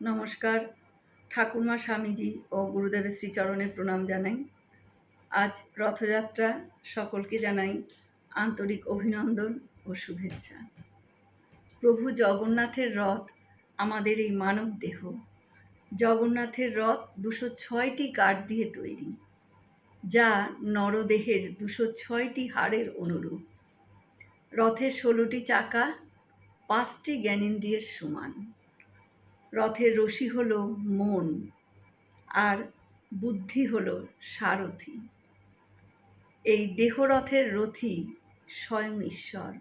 নমস্কার। ঠাকুরমা স্বামীজি ও গুরুদেবের শ্রীচরণে প্রণাম জানাই। আজ রথযাত্রা সকলকে জানাই আন্তরিক অভিনন্দন ও শুভেচ্ছা। প্রভু জগন্নাথের রথ আমাদের এই মানব দেহ। জগন্নাথের রথ দুশো ছয়টি কাঠ দিয়ে তৈরি, যা নরদেহের দুশো ছয়টি হাড়ের অনুরূপ। রথের ষোলোটি চাকা, পাঁচটি জ্ঞানেন্দ্রিয়ের সমান। রথের রশি হল মন আর বুদ্ধি হল সারথি। এই দেহরথের রথি স্বয়ং ঈশ্বর।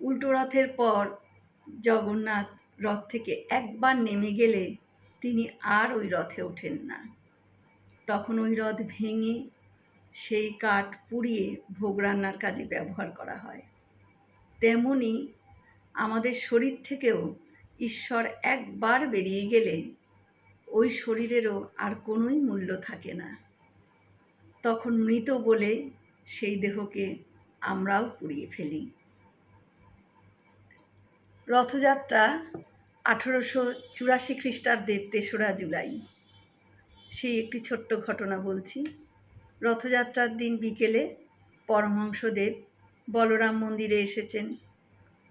উল্টো রথের পর জগন্নাথ রথ থেকে একবার নেমে গেলে তিনি আর ওই রথে ওঠেন না। তখন ওই রথ ভেঙে সেই কাঠ পুড়িয়ে ভোগ রান্নার কাজে ব্যবহার করা হয়। তেমনি আমাদের শরীর থেকেও ঈশ্বর একবার বেরিয়ে গেলে ওই শরীরেরও আর কোনোই মূল্য থাকে না। তখন মৃত বলে সেই দেহকে আমরাও পুড়িয়ে ফেলি। রথযাত্রা আঠেরোশো চুরাশি খ্রিস্টাব্দের তেসরা জুলাই। সেই একটি ছোট্ট ঘটনা বলছি। রথযাত্রার দিন বিকেলে পরমহংসদেব বলরাম মন্দিরে এসেছেন।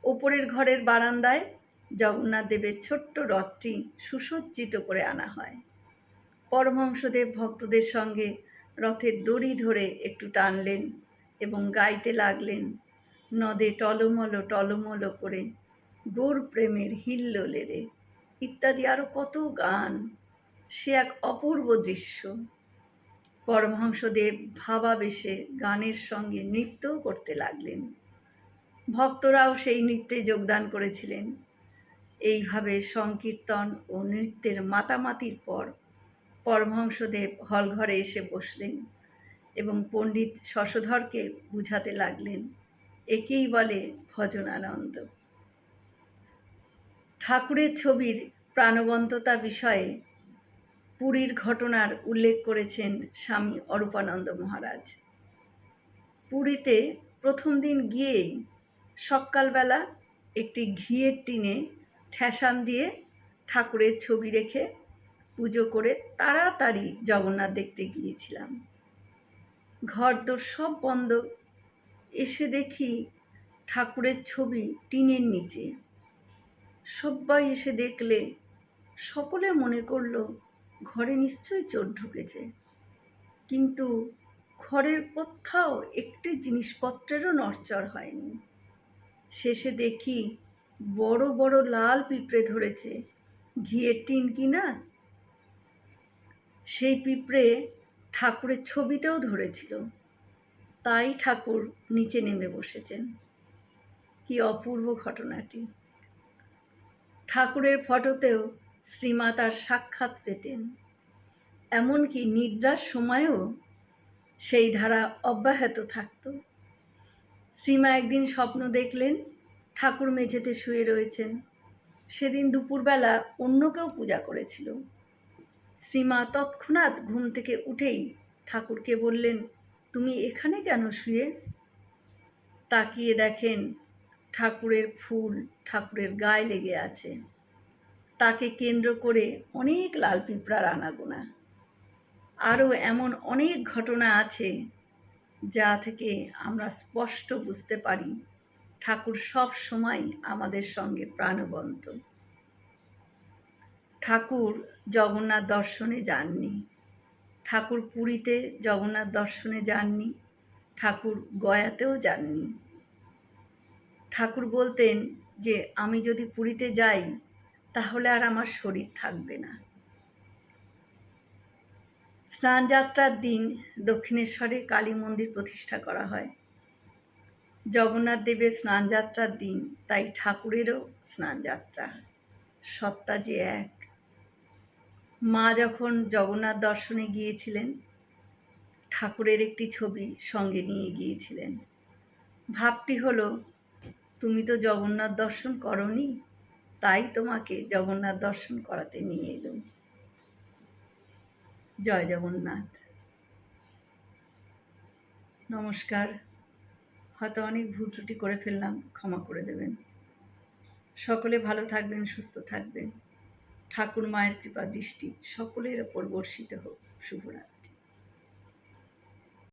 ওপরের ঘরের বারান্দায় জগন্নাথ দেবের ছোট্ট রথটি সুসজ্জিত করে আনা হয়। পরমহংসদেব ভক্তদের সঙ্গে রথের দড়ি ধরে একটু টানলেন এবং গাইতে লাগলেন, নদে টলমল টলমল করে, গোর প্রেমের হিল্লোলেরে ইত্যাদি আরও কত গান, সে এক অপূর্ব দৃশ্য। পরমহংসদেব ভাবাবেশে গানের সঙ্গে নৃত্যও করতে লাগলেন। ভক্তরাও সেই নৃত্যে যোগদান করেছিলেন। এইভাবে সংকীর্তন ও নৃত্যের মাতামাতির পর পরমহংসদেব হলঘরে এসে বসলেন এবং পণ্ডিত শশধরকে বুঝাতে লাগলেন, একেই বলে ভজনানন্দ। ঠাকুরের ছবির প্রাণবন্ততা বিষয়ে পুরীর ঘটনার উল্লেখ করেছেন স্বামী অরূপানন্দ মহারাজ। পুরীতে প্রথম দিন গিয়েই সকালবেলা একটি ঘিয়ের টিনে ঠেসান দিয়ে ঠাকুরের ছবি রেখে পুজো করে তাড়াতাড়ি জগন্নাথ দেখতে গিয়েছিলাম। ঘর দোর সব বন্ধ। এসে দেখি ঠাকুরের ছবি টিনের নিচে। সবাই এসে দেখলে সকলে মনে করল ঘরে নিশ্চয়ই চোর ঢুকেছে। কিন্তু ঘরের কোথাও একটি জিনিসপত্রেরও নড়চড় হয়নি। শেষে দেখি বড় বড় লাল পিঁপড়ে ধরেছে। ঘিয়ের টিন কিনা সেই পিঁপড়ে ঠাকুরের ছবিতেও ধরেছিল। তাই ঠাকুর নিচে নেমে বসেছেন। কি অপূর্ব ঘটনাটি। ঠাকুরের ফটোতেও শ্রীমা তার সাক্ষাৎ পেতেন। এমনকি নিদ্রার সময়ও সেই ধারা অব্যাহত থাকত। শ্রীমা একদিন স্বপ্ন দেখলেন ঠাকুর মেঝেতে শুয়ে রয়েছেন। সেদিন দুপুরবেলা অন্য কেউ পূজা করেছিল। শ্রীমা তৎক্ষণাৎ ঘুম থেকে উঠেই ঠাকুরকে বললেন, তুমি এখানে কেন শুয়ে? তাকিয়ে দেখেন ঠাকুরের ফুল ঠাকুরের গায়ে লেগে আছে। তাকে কেন্দ্র করে অনেক লাল পিঁপড়ার আনাগোনা। আরও এমন অনেক ঘটনা আছে যা থেকে আমরা স্পষ্ট বুঝতে পারি। ঠাকুর সব সময় আমাদের সঙ্গে প্রাণবন্ত। ঠাকুর জগন্নাথ দর্শনে যাননি। ঠাকুর পুরীতে জগন্নাথ দর্শনে যাননি। ঠাকুর গয়াতেও যাননি। ঠাকুর বলতেন যে, আমি যদি পুরীতে যাই, তাহলে আর আমার শরীর থাকবে না। স্নানযাত্রার দিন দক্ষিণেশ্বরে কালী মন্দির প্রতিষ্ঠা করা হয়। জগন্নাথ দেবের স্নানযাত্রার দিন, তাই ঠাকুরেরও স্নানযাত্রা। সত্তা যে এক। মা যখন জগন্নাথ দর্শনে গিয়েছিলেন, ঠাকুরের একটি ছবি সঙ্গে নিয়ে গিয়েছিলেন। ভাবটি হলো, তুমি তো জগন্নাথ দর্শন করনি, তাই তোমাকে জগন্নাথ দর্শন করাতে নিয়ে এলুম। জয় জগন্নাথ। নমস্কার। হয়তো অনেক ভুল ত্রুটি করে ফেললাম, ক্ষমা করে দেবেন। সকলে ভালো থাকবেন, সুস্থ থাকবেন। ঠাকুর মায়ের কৃপা, দৃষ্টি সকলের ওপর বর্ষিত হোক। শুভরাত্রি।